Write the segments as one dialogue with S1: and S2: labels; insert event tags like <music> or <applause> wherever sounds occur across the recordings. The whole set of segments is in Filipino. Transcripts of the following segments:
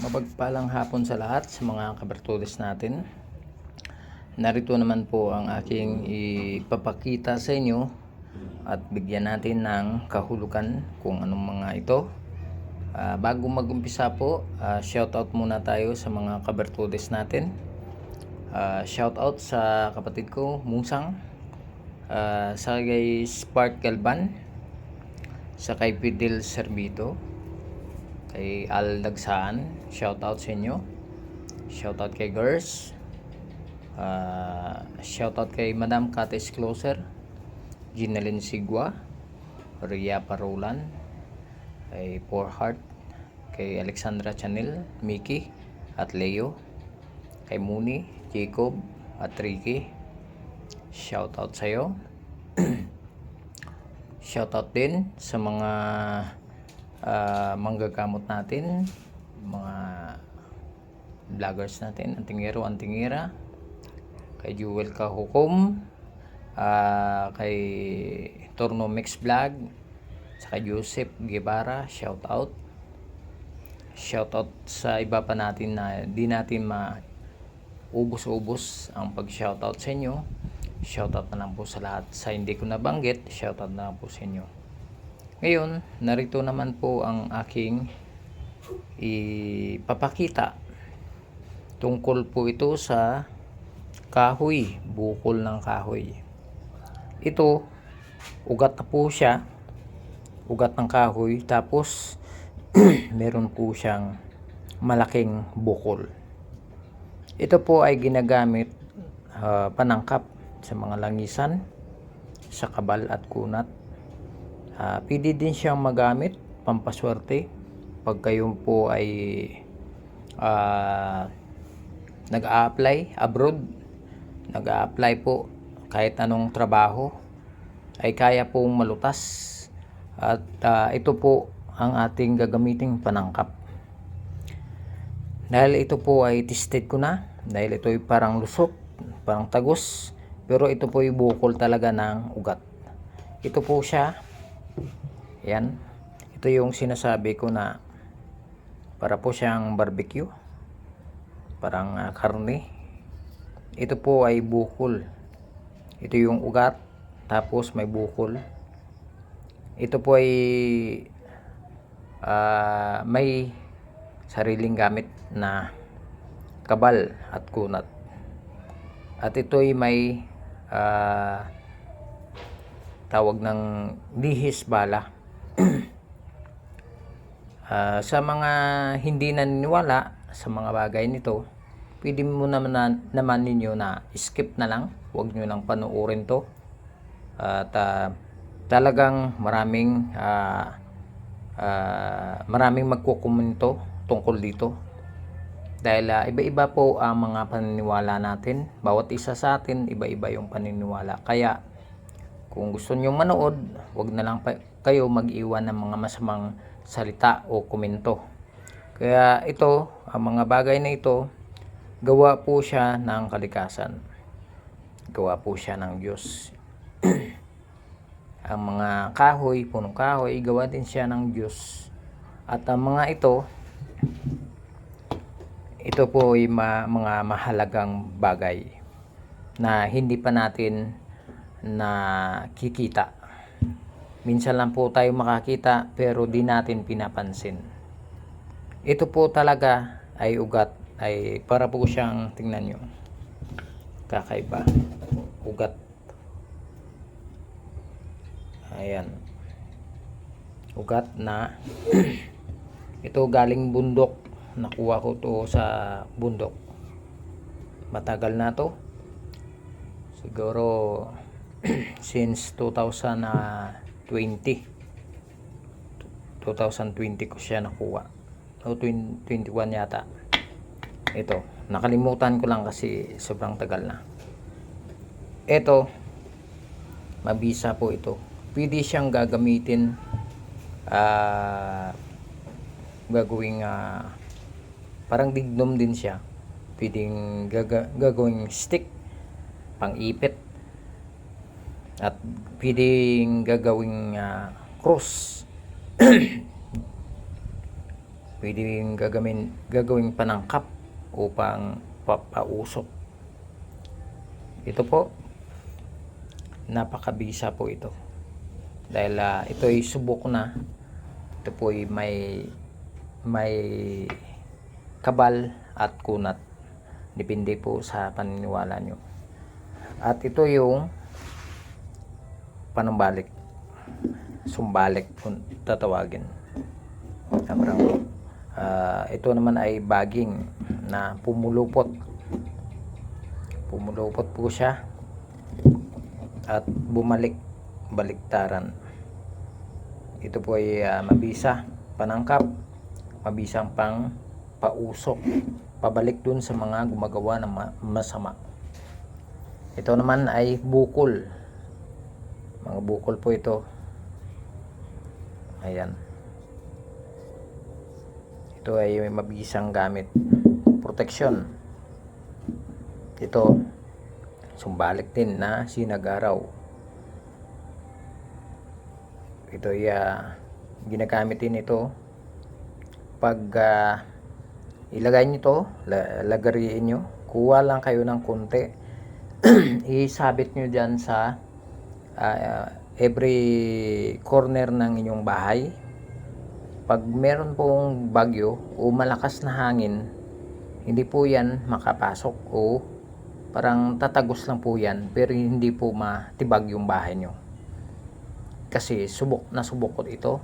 S1: Mapagpalang hapon sa lahat sa mga kabertudes natin. Narito naman po ang aking ipapakita sa inyo at bigyan natin ng kahulugan kung anong mga ito. Ah, bago mag-umpisa po, ah, shoutout muna tayo sa mga kabertudes natin. Ah, shoutout sa kapatid ko, Musang, ah, sa kay Spark Galban, sa kay Fidel Servito, kay Al Dagsaan, shoutout sa inyo. Shoutout kay Girls. Uh, shoutout kay Madam Kates Closer, Ginalyn Sigwa, Ria Parolan, kay Poor Heart, kay Alexandra Chanel, Miki, at Leo, kay Muni, Jacob, at Ricky. Shoutout sa iyo. <clears throat> Shoutout din sa mga ah, manggagamot natin, mga vloggers natin, antingero, antingira, kay Jewel Kahukom, ah, kay Torno Mix Vlog, sa kay Joseph Guevara, shout out. Shout out sa iba pa natin na di natin ma ubos-ubos ang pag-shoutout sa inyo. Shoutout na lang po sa lahat. Sa hindi ko nabanggit, shoutout na lang po sa inyo. Ngayon, narito naman po ang aking ipapakita. Tungkol po ito sa kahoy, bukol ng kahoy. Ito, ugat na po siya. Ugat ng kahoy. Tapos, <clears throat> meron po siyang malaking bukol. Ito po ay ginagamit ah, panangkap sa mga langisan, sa kabal at kunat. Ah, pwede din siyang magamit pampaswerte pag kayo po ay ah, nag-a-apply abroad, nag-a-apply po kahit anong trabaho ay kaya pong malutas at ah, ito po ang ating gagamiting panangkap. Dahil ito po ay tested ko na, dahil ito ay parang lusok, parang tagos, pero ito po ay bukol talaga ng ugat. Ito po siya, yan, ito yung sinasabi ko na para po siyang barbecue, parang ah, karne. Ito po ay bukol. Ito yung ugat, tapos may bukol. Ito po ay ah, may sariling gamit na kabal at kunat. At ito ay may ah, tawag ng lihis bala. Ah, sa mga hindi naniniwala sa mga bagay nito, pwede mo naman, naman ninyo na skip na lang. Huwag nyo lang panuorin to. At ah, talagang maraming ah, ah, maraming magkukomento tungkol dito. Dahil ah, iba-iba po ang mga paniniwala natin. Bawat isa sa atin, iba-iba yung paniniwala. Kaya, kung gusto nyo manood, wag na lang kayo mag-iwan ng mga masamang salita o komento. Kaya ito, ang mga bagay na ito, gawa po siya ng kalikasan. Gawa po siya ng Diyos. <clears throat> ang mga kahoy, punong kahoy, gawa din siya ng Diyos. At ang mga ito, ito po ay ma- mga mahalagang bagay na hindi pa natin nakikita. Minsan lang po tayo makakita pero di natin pinapansin. Ito po talaga ay ugat ay para po siyang tingnan nyo kakaiba. Ugat. Ayan. Ugat na. <clears throat> Ito galing bundok. Nakuha ko to sa bundok. Matagal na to. Siguro <clears throat> since 2020 2020 ko siya nakuha. O 20 21 yata. Ito nakalimutan ko lang kasi sobrang tagal na. Ito mabisa po ito. Pwede siyang gagamitin ah gagawing ah, parang dignum din siya. Pwedeng gaga, gagawing stick pang ipit at pwedeng gagawing ah, cross <clears throat> pwedeng gagawin, gagawing panangkap upang papausok. Ito po, napakabisa po ito. Dahil ah, ito ay subok na. Ito po ay may may kabal at kunat. Depende po sa paniniwala nyo. At ito yung panumbalik. Sumbalik kung tatawagin. Sobrang ah, ito naman ay baging na pumulupot. Pumulupot po siya at bumalik baliktaran. Ito po ay ah, mabisa, panangkap, mabisang pang pausok, pabalik dun sa mga gumagawa ng ma- masama. Ito naman ay bukol. Mga bukol po ito. Ayan. Ito ay may mabisang gamit. Protection. Ito, sumbalik din na sinagaraw. Ito ay ah, ginagamit ito pag ah, ilagay nyo to, la- lagariin nyo, kuha lang kayo ng konti. <clears throat> Isabit nyo dyan sa ah, every corner ng inyong bahay. Pag meron pong bagyo o malakas na hangin, hindi po yan makapasok o parang tatagos lang po yan pero hindi po matibag yung bahay nyo kasi subok na subok ko ito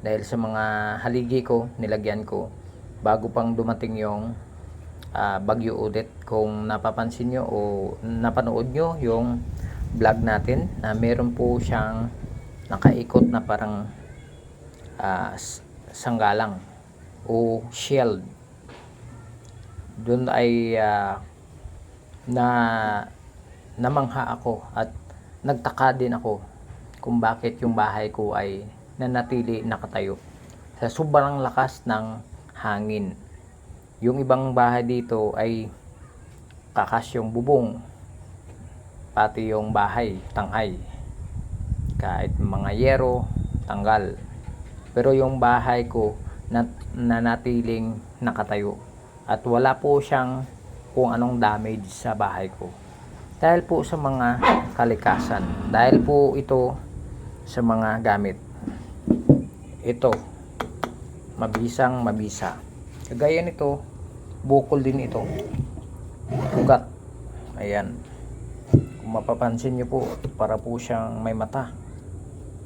S1: dahil sa mga haligi ko nilagyan ko bago pang dumating yung ah, bagyo ulit kung napapansin nyo o napanood nyo yung vlog natin na meron po siyang nakaikot na parang s- sanggalang o shield doon ay ah, na namangha ako at nagtaka din ako kung bakit yung bahay ko ay nanatili nakatayo sa sobrang lakas ng hangin. Yung ibang bahay dito ay kakas yung bubong pati yung bahay tanghay. Kahit mga yero tanggal. Pero yung bahay ko na, nanatiling nakatayo. At wala po siyang kung anong damage sa bahay ko. Dahil po sa mga kalikasan. Dahil po ito sa mga gamit. Ito. Mabisang mabisa. Kagaya nito bukol din ito. Ugat. Ayan mapapansin nyo po para po siyang may mata.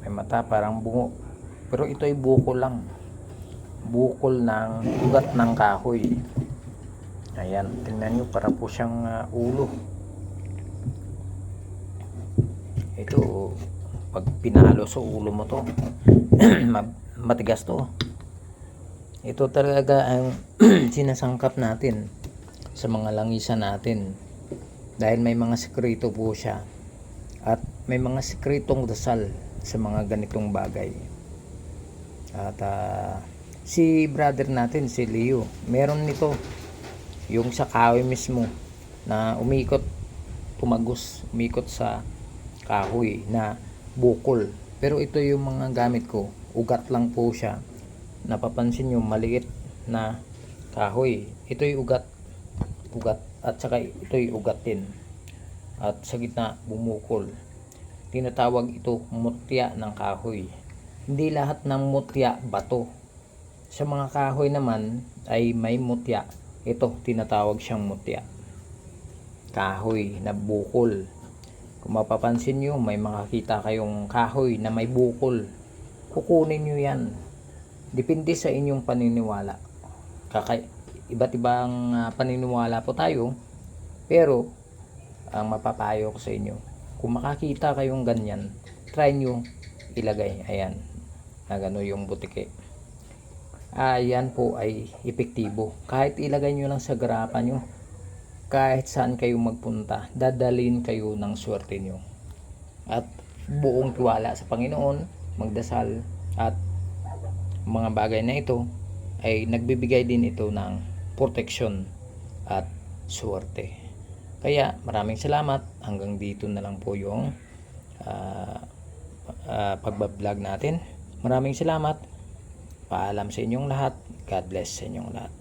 S1: May mata parang bungo. Pero ito ay bukol lang. Bukol ng ugat ng kahoy. Ayan tingnan nyo para po siyang ah, ulo. Ito pag pinalo sa ulo mo to <clears throat> ma- matigas to. Ito talaga ang <clears throat> sinasangkap natin sa mga langisan natin dahil may mga sekreto po siya. At may mga sekretong dasal sa mga ganitong bagay. At ah, si brother natin si Leo meron nito. Yung sa kahoy mismo na umikot tumagos umikot sa kahoy na bukol. Pero ito yung mga gamit ko. Ugat lang po siya. Napapansin nyo maliit na kahoy. Ito yung ugat. Ugat at saka ito yung ugat din at sa gitna bumukol. Tinatawag ito mutya ng kahoy. Hindi lahat ng mutya bato. Sa mga kahoy naman ay may mutya. Ito tinatawag siyang mutya. Kahoy na bukol. Kung mapapansin nyo may makakita kayong kahoy na may bukol. Kukunin nyo yan. Depende sa inyong paniniwala. Kaka iba't ibang ah, paniniwala po tayo pero ang mapapayo ko sa inyo kung makakita kayong ganyan try nyo ilagay ayan na gano yung butike ayan po ay epektibo. Kahit ilagay nyo lang sa garapa nyo kahit saan kayo magpunta dadalin kayo ng swerte nyo. At buong tiwala sa Panginoon magdasal at mga bagay na ito ay nagbibigay din ito ng protection at swerte kaya maraming salamat hanggang dito na lang po yung ah, ah, pagbablog natin maraming salamat Paalam sa inyong lahat. God bless sa inyong lahat.